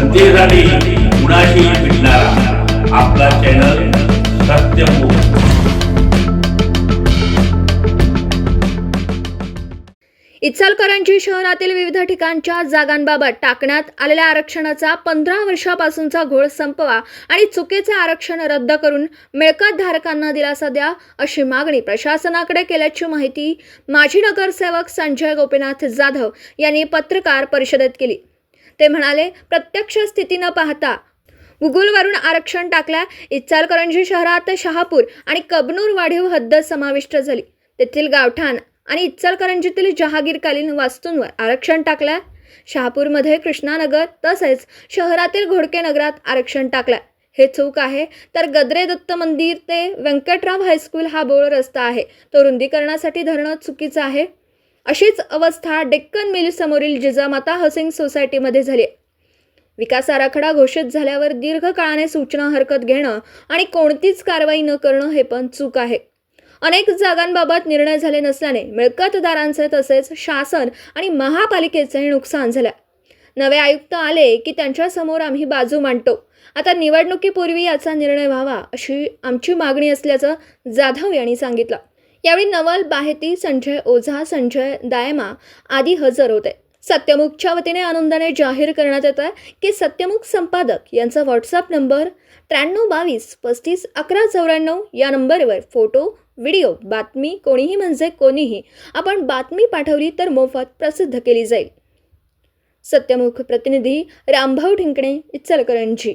जनतेसाठी कुणाशी भेटणारा. आपला चॅनल सत्यमुख इचलकरंजी शहरातील विविध ठिकाणच्या जागांबाबत टाकण्यात आलेल्या आरक्षणाचा पंधरा वर्षापासूनचा घोळ संपवा आणि चुकीचे आरक्षण रद्द करून मिळकत धारकांना दिलासा द्या अशी मागणी प्रशासनाकडे केल्याची माहिती माजी नगरसेवक संजय गोपीनाथ जाधव यांनी पत्रकार परिषदेत केली. ते म्हणाले प्रत्यक्ष स्थिती न पाहता गुगलवरून आरक्षण टाकल्या इचालकरंजी शहरात शहापूर आणि कबनूर वाढीव हद्द समाविष्ट झाली. तेथील गावठाण आणि इचलकरंजीतील जहागीरकालीन वास्तूंवर आरक्षण टाकल्या. शहापूरमध्ये कृष्णानगर तसेच शहरातील घोडके नगरात आरक्षण टाकलं हे चूक आहे तर गद्रे दत्त मंदिर ते व्यंकटराव हायस्कूल हा बोळ रस्ता आहे. तो रुंदीकरणासाठी धरणं चुकीचं आहे. अशीच अवस्था डेक्कन मिल समोरील जिजामाता हसिंग सोसायटीमध्ये झाली. विकास आराखडा घोषित झाल्यावर दीर्घकाळाने सूचना हरकत घेणं आणि कोणतीच कारवाई न करणं हे पण चूक आहे. अनेक जागांबाबत निर्णय झाले नसल्याने मिळकतदारांचे तसेच शासन आणि महापालिकेचे नुकसान झालं. नवे आयुक्त आले की त्यांच्यासमोर आम्ही बाजू मांडतो. आता निवडणुकीपूर्वी याचा निर्णय व्हावा अशी आमची मागणी असल्याचं जाधव यांनी सांगितलं. यावेळी नवल बाहेती संजय ओझा संजय दायमा आदी हजर होते. सत्यमुखच्या वतीने आनंदाने जाहीर करण्यात येत आहे की सत्यमुख संपादक यांचा व्हॉट्सअप नंबर त्र्याण्णव बावीस पस्तीस अकरा चौऱ्याण्णव या नंबरवर फोटो व्हिडिओ बातमी कोणीही म्हणजे कोणीही आपण बातमी पाठवली तर मोफत प्रसिद्ध केली जाईल. सत्यमुख प्रतिनिधी रामभाऊ ठिंकणे इचलकरंजी.